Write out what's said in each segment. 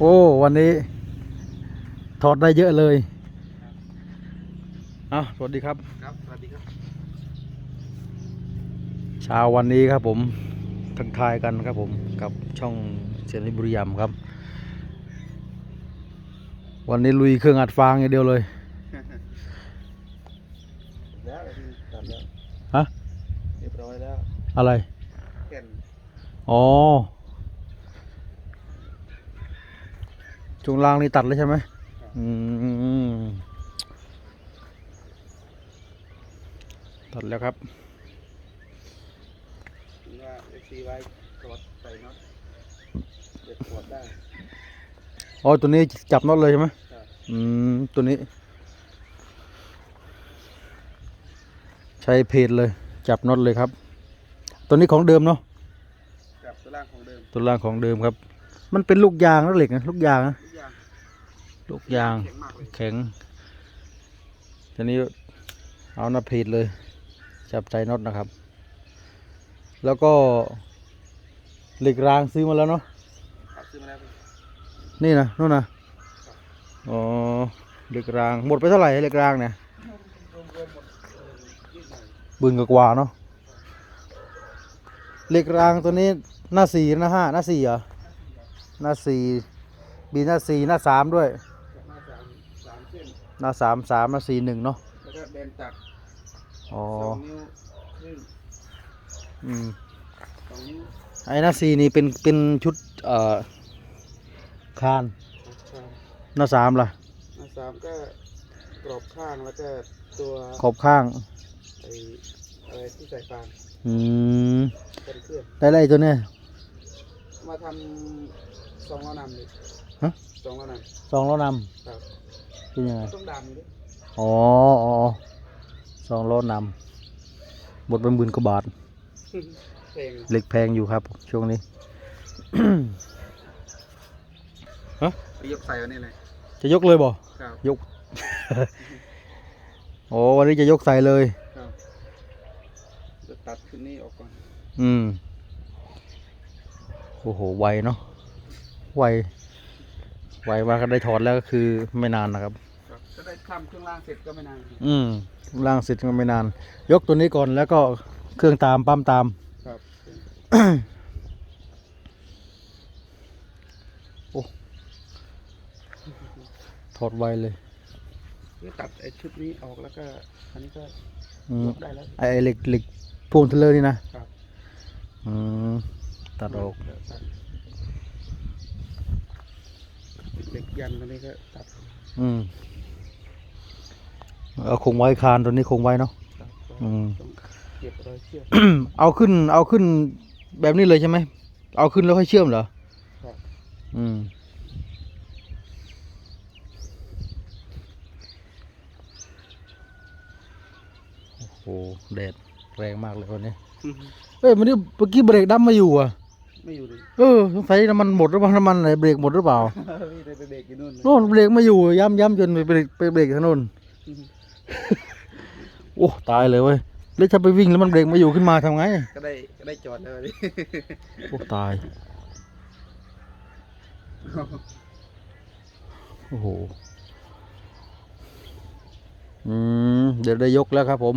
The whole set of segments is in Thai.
โอ้ วันนี้ ถอดได้เยอะเลยเอาสวัสดีครับ ครับสวัสดีครับเช้าวันนี้ครับผมทักทายกันครับผมกับช่องเสียงนิบุรียมย์ครับ วันนี้ลุยเครื่องอัดฟางอย่างเดียวเลยแล้วที่ตัดแล้วฮะเรียบร้อยแล้ว อะไรแก่นอ๋อ ช่วงล่างนี่ตัดเลยใช่ไหมอืมตัดแล้วครับนี่ว่าเอซีไว้กดใส่น็อตเด็ดปวดได้อ๋อตัวนี้จับน็อตเลยใช่ไหมครับอืมตัวนี้ ใช้เพจเลย จับน็อตเลยครับ ตัวนี้ของเดิมเนาะจับตัวล่างของเดิมตัวล่างของเดิมครับ มันเป็นลูกยางแล้วเหล็กนะลูกยางนะทุกอย่าง ลูกยางแข็งมากเลยแข็งทีนี้เอาหน้าเพจเลย จับใจน็อตนะครับ แล้วก็เหล็กรางซื้อมาแล้วเนาะครับซื้อมาแล้วพี่นี่นะนู่นนะอ๋อเหล็กรางหมดไปเท่าไหร่เหล็กรางเนี่ยรวมรวมๆหมดเออยี่สิบหน่อยบืนกว่าๆเนาะเหล็กรางตัวนี้หน้าสี่หน้าห้าหน้าสี่เหรอหน้าสี่มีหน้าสี่หน้าสามด้วย หน้าสามสามเส้น หน้าสามสามหน้าสี่หนึ่งเนาะแล้วก็แบนตัดอ๋อสองนิ้วครึ่งอืมสองนิ้วไอ้หน้าสี่นี่เป็นเป็นชุดเอ่อคานครับหน้าสามล่ะหน้าสามก็กรอบข้างแล้วก็ตัวขอบข้างไออะไรที่ใส่ฟางอืมเป็นเครื่องได้ไรตัวเนี้ย มาทำสองล้อนำเลยฮะ สองล้อนสองล้อนำครับำ เป็นยังไงต้องดำเลยอ๋ออ๋อสองล้อนำหมดเป็นหมื่นกว่าบาทเพลงเหล็กแพงอยู่ครับ ช่วงนี้ไปยกใส่วันนี้เลย จะยกเลยบ่ครับ ยก โอ้วันนี้จะยกใส่เลยครับจะตัดขึ้นนี่ออกก่อน อืม โอ้โห ไวเนาะ ไว ไวมากก็ได้ถอดแล้วก็คือไม่นานนะครับ ครับจะได้ทำเครื่องล่างเสร็จก็ไม่นานอืมล่างเสร็จก็ไม่นาน ยกตัวนี้ก่อนแล้วก็เครื่องตามปั๊มตาม ครับถอดไวเลยคือตัดไอ้ชุดนี้ออกแล้วก็ อันนี้ก็อืมยกได้แล้วไอเหล็กเหล็กพวงเทเลอร์นี่นะครับอืมตัดออกเดี๋ยวตัดเด็กยันตัวนี้ก็ตัดอืม เอาคงไว้คานตัวนี้คงไว้เนาะครับอืมต้องเก็บรอยเชือกเอาขึ้น เอาขึ้นแบบนี้เลยใช่ไหม เอาขึ้นแล้วค่อยเชื่อมเหรอครับอืมโอ้โหแดดแรงมากเลยวันนี้ เอ้ยมันนี่เมื่อกี้เบรกดับมาอยู่อะ ไม่อยู่เลยเออสงสัยน้ำมันหมดหรือเปล่าน้ำมันไหนเบรกหมดหรือเปล่าพี่ได้ไปเบรกอยู่นู่นนะ โน่นเบรกไมาอยู่ย้ำย้ำจนไปเบรกไปเบรกถนน โอ้ตายเลยเว้ยแล้วถ้าไปวิ่งแล้วมันเบรกไมาอยู่ขึ้นมาทำไงก็ได้ก็ได้จอดแล้วดิ โอ้ตาย โอ้โห อืม เดี๋ยวได้ยกแล้วครับผม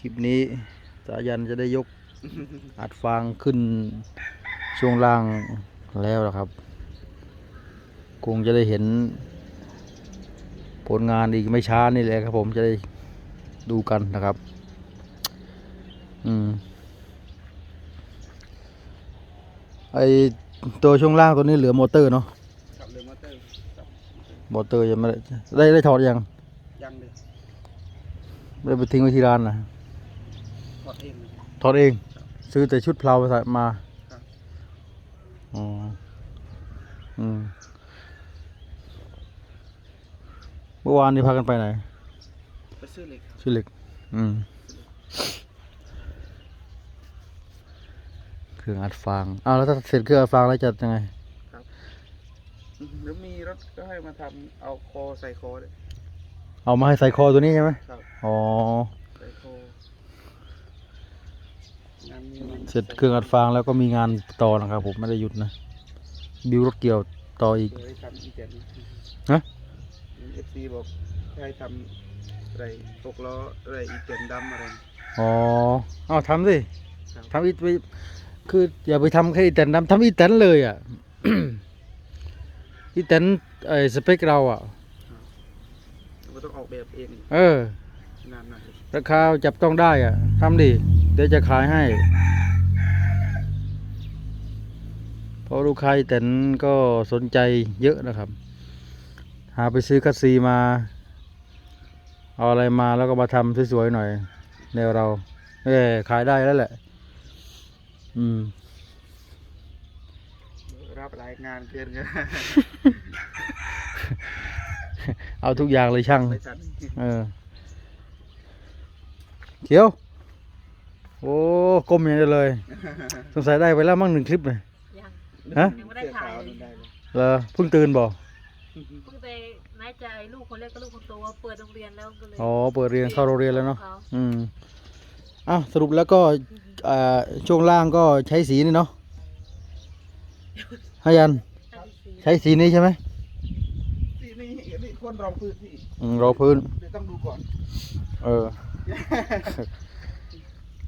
คลิปนี้สายันจะได้ยก อัดฟางขึ้นช่วงล่างแล้วนะครับ คงจะได้เห็น ผลงานอีกไม่ช้านี่แหละครับ ผมจะได้ดูกันนะครับ อืมไอตัวช่วงล่างตัวนี้เหลือมอเตอร์เนาะขับเรือมอเตอร์ครับมอเตอร์ยังไม่ได้ได้ได้ถอดยังยังเลยได้ไปทิ้งไว้ที่ร้านนะถอดเองเลยถอดเอง ซื้อแต่ชุดเพลามาใส่มาครับอ๋ออืมเมื่อวานนี้พากันไปไหนไปซื้อเหล็กครับชื่อเหล็ก อืม เครื่องอัดฟางอ้าวแล้วถ้าเสร็จเครื่องอัดฟางแล้วจะยังไงอืมหรือมีรถก็ให้มาทำเอาคอใส่คอเลยเอามาให้ใส่คอตัวนี้ใช่ไหมครับ อ๋อ ใส่คองานมีมันเสร็จเครื่องอัดฟางแล้วก็มีงานต่อนะครับผมไม่ได้หยุดนะ บิวรถเกี่ยวต่ออีก เคยทำอีเจนฮะเอฟซีบอกให้ทำอะไรตกล้ออะไรอีเจนดำอะไร อ๋อ เอาทำสิครับ ทำอีไปคืออย่าไปทำแค่อีแตนทำทำอีแตนเลยอะ อีแตนไอสเปคเราอะก็ต้องออกแบบเองเออ นานหน่อยราคาจับต้องได้อะทำดิเดี๋ยวจะขายให้เพราะลูกค้าอีแตนก็สนใจเยอะนะครับ หาไปซื้อคัสซีมา เอาอะไรมาแล้วก็มาทำสวยๆหน่อยแนวเรา เออขายได้แล้วแหละ อืม รับรายงานเกินกันเอาทุกอย่างเลยช่างไม่ทันเออ เขียว โอ้ก้มอย่างนี้เลย สงสัยได้ไปแล้วมั่งหนึ่งคลิปเลยยังฮะยังไม่ได้ถ่ายเลยสื้อขวนี่ได้เลยเหรอเพิ่งตื่นบ่ เพิ่งไปนายใจลูกคนเล็กกับลูกคนโตว่าเปิดโรงเรียนแล้วก็เลยอ๋อเปิดเรียนเข้าโรงเรียนแล้วเนาะขอืมอ้าวสรุปแล้วก็อ่าช่วงล่างก็ใช้สีนี่เนาะฮายันห้าสิบสี่ใช้สีนี้ใช่ไหมที่นี่นี่คนรองพื้นที่อืมรอพื้น เดี๋ยวต้องดูก่อน เออ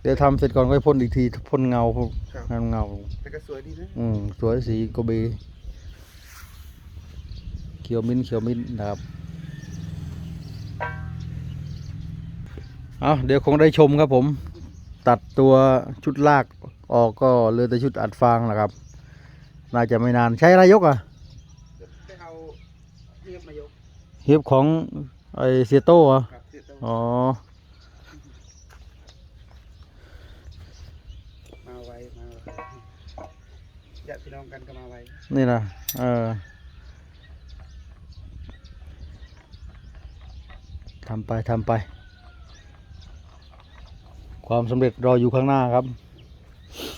เดี๋ยวทำเสร็จก่อนก็พ่นอีกทีพ่นเงาครับเงาเงาแต่ก็สวยดีนะ อืมสวยสีโกเบเขียวมิ้นท์เขียวมิ้นท์นะครับเอาเดี๋ยวคงได้ชมครับผม ตัดตัวชุดลากออกก็เหลือแต่ชุดอัดฟางนะครับ น่าจะไม่นานใช้อะไรยกอะจะเอาเทียบมายกเฮียบของไอเซียโต้เหรอครับเสียตัวอ๋อมาไวมาไวญาติพี่น้องกันก็มาไวนี่นะเออ ทำไปทำไป ความสำเร็จรออยู่ข้างหน้าครับ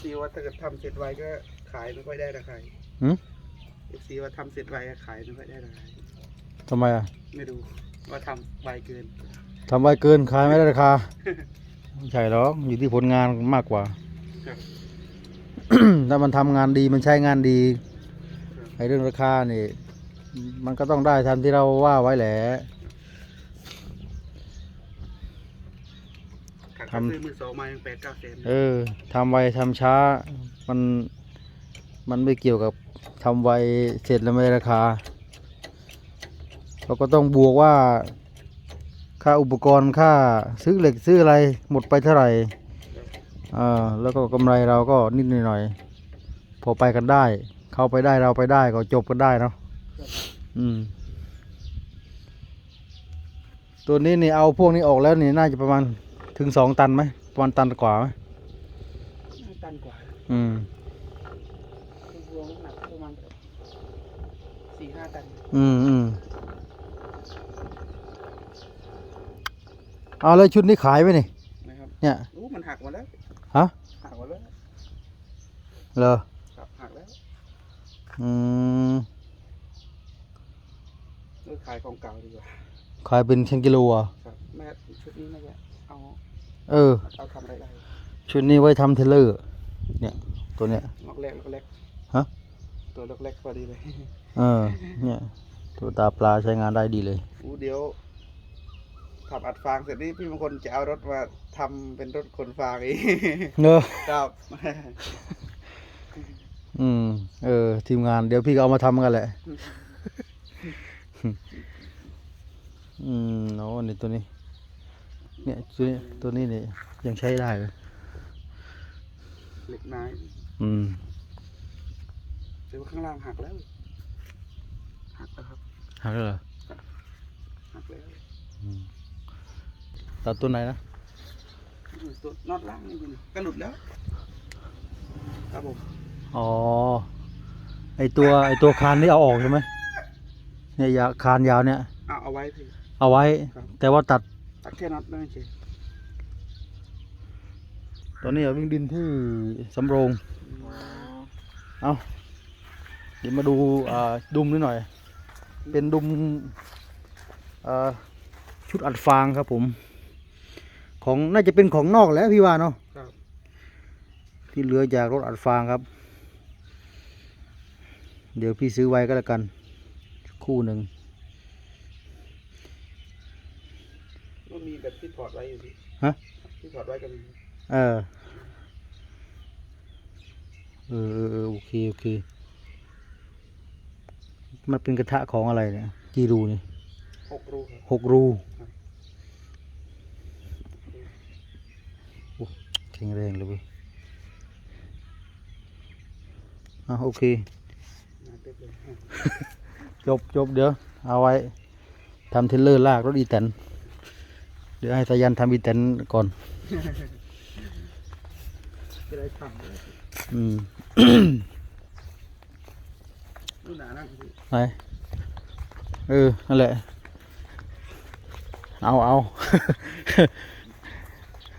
ซีว่าถ้าเกิดทำเสร็จไวก็ขายไม่ค่อยได้ราคาหืมซีว่าทำเสร็จไวก็ขายไม่ค่อยได้ราคาทำไมอะ ไม่ดูว่าทำไวเกินทำไว้เกินขายไม่ได้ราคาไม่ใช่หรอกอยู่ที่ผลงานมากกว่าครับถ้ามันทำงานดีมันใช้งานดีไอ้เรื่องราคานี่ มันก็ต้องได้ทันที่เราว่าไว้แหละ ขาด ทำซื้อมือสองมายังแปดเก้าแสนเออทำไวทำช้า มันมันไม่เกี่ยวกับทำไวเสร็จแล้วไม่ได้ราคาเราก็ต้องบวกว่า ค่าอุปกรณ์ค่าซื้อเหล็กซื้ออะไรหมดไปเท่าไหร่อ่าแล้วก็กำไรเราก็นิดหน่อยๆพอไปกันได้ เข้าไปได้เราไปได้ก็จบกันได้เนาะอืม ตัวนี้นี่เอาพวกนี้ออกแล้วนี่น่าจะประมาณ ถึงสองตันไหมประมาณตันกว่าไหมตันกว่าอืมรวมน้ำหนักประมาณสี่ห้าตันอืมอืมเอาแล้วชุดนี้ขายไหมนี่นะครับเนี่ยอู้มันหักหมดแล้วฮะหักหมดแล้วเหรอครับหักแล้วอืมเลิกขายของเก่าดีกว่าขายเป็นเชนกิโลอะครับแม่ชุดนี้ไม่จะเอา เออ เอาทำอะไรได้ชุดนี้ไว้ทำเทเลอร์ เนี่ย ตัวเนี้ย ล็อกเล็กล็อกเล็กฮะ ตัวล็อกเล็กพอดีเลยเออ เนี่ย ตัวตาปลาใช้งานได้ดีเลย อู้เดี๋ยวทำอัดฟางเสร็จนี่พี่บางคนจะเอารถมาทำเป็นรถขนฟางอีก เนอะ ครับอืม เออ ทีมงานเดี๋ยวพี่ก็เอามาทำกันแหละ อืมโอ้นี่ตัวนี้ เนี่ยตัวนี้ตัวนี้นี่ยังใช้ได้เลยเหล็กไม้อืมแต่ว่าข้างล่างหักแล้ว หักแล้วครับ หักแล้วเหรอหักแล้วอืมตัดตัวไหนนะตัวน็อตล่างนี่คุณก็หลุดแล้ว ครับผมอ๋อ ไอตัวไอตัวคานนี่เอาออกใช่ไหมเนี่ยยาคานยาวเนี่ย เอาเอาไว้พี่เอาไว้ครับแต่ว่าตัด ตัดแค่น็อตนั่นเองตอนนี้เอาวิ่งดินที่สำโรงเอาเดี๋ยวมาดูอ่าดุมนิดหน่อย เป็นดุมอ่าชุดอัดฟางครับผม ของน่าจะเป็นของนอกแหล้วพี่ว่าเนาะครับที่เหลือจากรถอัดฟางครับ เดี๋ยวพี่ซื้อไว้ก็แล้วกัน คู่หนึ่ง มันมีแบบที่ถอดไว้อยู่พี่ฮะที่ถอดไว้ก็มีเออเออเออเออโอเคโอเค มันเป็นกระทะของอะไรเนี่ยกี่รูนี่หกรูครับหกรูโอ้แข็งแรงเลยเว้ยอะโอเคมาเต็มเลยจบจบเดี๋ยว เอาไว้ทำเทรลเลอร์ลากรถอีแตน เดี๋ยวให้สายันทำอีแตนก่อนจะได้ทำเลยอืมนู่นหนานั่งพี่ไหนเออ นั่นแหละ เอาเอา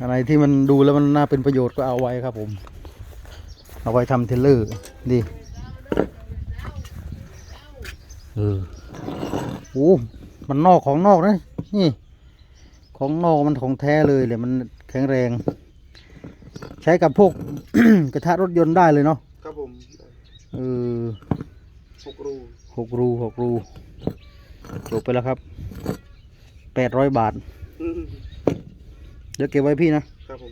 อะไรที่มันดูแล้วมันน่าเป็นประโยชน์ก็เอาไว้ครับผม เอาไว้ทำเทรลเลอร์ดีเออโอ้มันนอกของนอกนะนี่ ของนอกมันของแท้เลยเลยมันแข็งแรง ใช้กับพวก กระทะรถยนต์ได้เลยเนาะครับผมเออหกรูหกรูหกรูจบไปแล้วครับแปดร้อยบาทอืมเดี๋ยวเก็บไว้พี่นะครับผม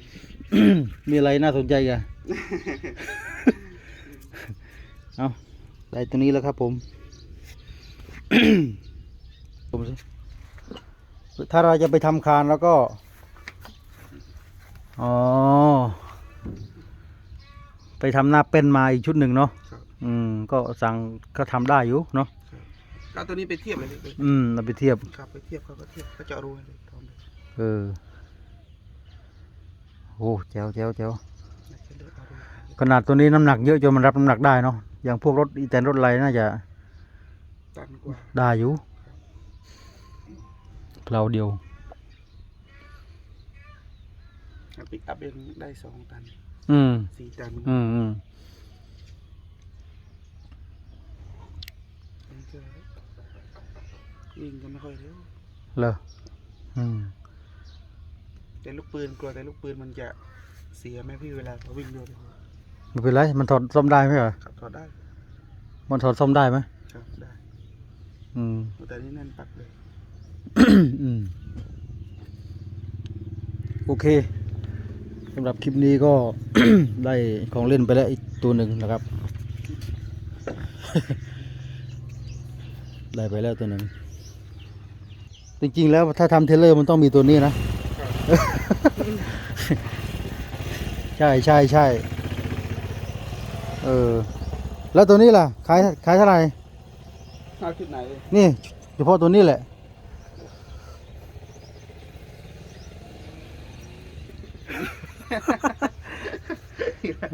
มีอะไรน่าสนใจกันเอาได้ตัวนี้แล้วครับผมผมสิ ถ้าเราจะไปทำคานแล้วก็ อ๋อ ไปทำหน้าเป็นมาอีกชุดหนึ่งเนาะ ครับอืม ก็สั่งก็ทำได้อยู่เนาะ ก็เอาตัวนี้ไปเทียบเลยพี่อืมเราไปเทียบ ครับไปเทียบเขาก็เทียบเขาเจาะรูให้เลยทำเลยเออ โอ้แจ๋วแจ๋วแจ๋วน่าจะเลือกเอารูขนาดตัวนี้น้ำหนักเยอะจนมันรับน้ำหนักได้เนาะ อย่างพวกรถอีแตนรถอะไรน่าจะตันกว่าได้อยู่ เราเดียวปิกอัพเองได้สองตันอืมสี่ตันอืมอืมมันก็วิ่งก็ไม่ค่อยเร็วเหรออืมแต่ลูกปืนกลัวแต่ลูกปืนมันจะเสียไหมพี่เวลาเขาวิ่งเร็วเลยไม่เป็นไรมันถอดซ่อมได้ไหมเหรอขับถอดได้ มันถอดซ่อมได้ไหมครับได้ อืมแต่นี่แน่นปักเลยอืม โอเคสำหรับคลิปนี้ก็ ได้ของเล่นไปแล้วอีกตัวหนึ่งนะครับ ได้ไปแล้วตัวหนึ่งจริงๆแล้วถ้าทำเทรลเลอร์มันต้องมีตัวนี้นะ ใช่ใช่ใช่เออ แล้วตัวนี้ล่ะ ขายขายเท่าไหร่เอาชุดไหน นี่ เฉพาะตัวนี้แหละ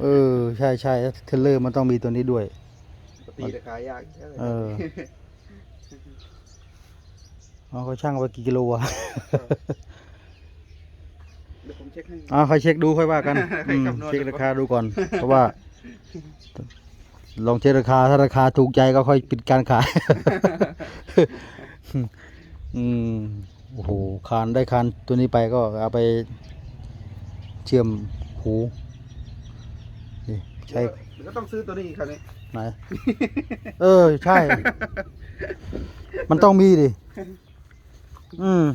เออ ใช่ใช่เทรลเลอร์มันต้องมีตัวนี้ด้วยปกติจะขายยากใช่ไหมเออเอาเขาช่างไว้กี่กิโลวะเดี๋ยวผมเช็คให้ เอาค่อยเช็คดูค่อยว่ากันให้อืมคำนวณเช็คราคาดูก่อน เพราะว่า ลองเช็คราคาถ้าราคาถูกใจก็ค่อยปิดการขาย อืมโอ้โหคานได้คานตัวนี้ไปก็เอาไป เชื่อมหูนี่ใช่เดี๋ยวก็ต้องซื้อตัวนี้อีกคันนี้ไหน เออ ใช่ มันต้องมีดิ อืม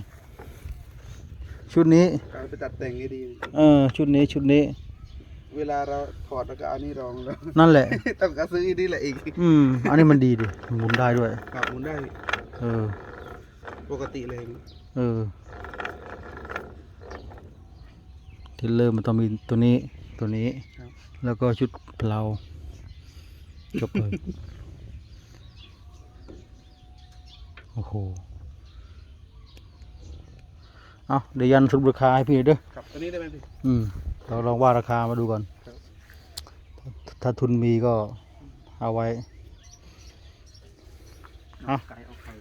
ชุดนี้ การไปตัดแต่งให้ดี เออ ชุดนี้ชุดนี้ เวลาเราถอดแล้วก็เอานี่รองแล้ว นั่นแหละ ต้องก็ซื้ออันนี่แหละอีกอืม อันนี้มันดีดิมันหมุนได้ด้วยครับหมุนได้ เออ ปกติเลย เออเทรลเลอร์มันต้องมีตัวนี้ตัวนี้ ครับ แล้วก็ชุดเพลาจบเลย โอ้โห เอาเดี๋ยวยันสรุปราคาให้พี่หน่อยเด้อ ครับตัวนี้ได้ไหมพี่ อืม เราลองว่าราคามาดูก่อน ครับ ถ้าทุนมีก็เอาไว้ อะ ไก่เอาไข่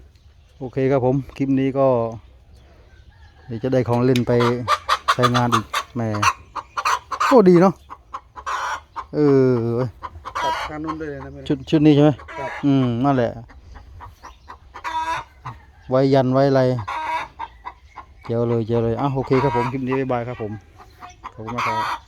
โอเคครับผม คลิปนี้ก็ เดี๋ยวจะได้ของเล่นไปใช้งานอีก แหมโอ้ดีเนาะเออเว้ยตัดข้างนู้นด้วยเลยนะพี่ชุดชุดนี้ใช่ไหมครับอืมนั่นแหละ ไว้ยันไว้อะไรเจียวเลยเจียวเลยอะโอเคครับผมคลิปนี้บ๊ายบายครับผมขอบคุณมากครับ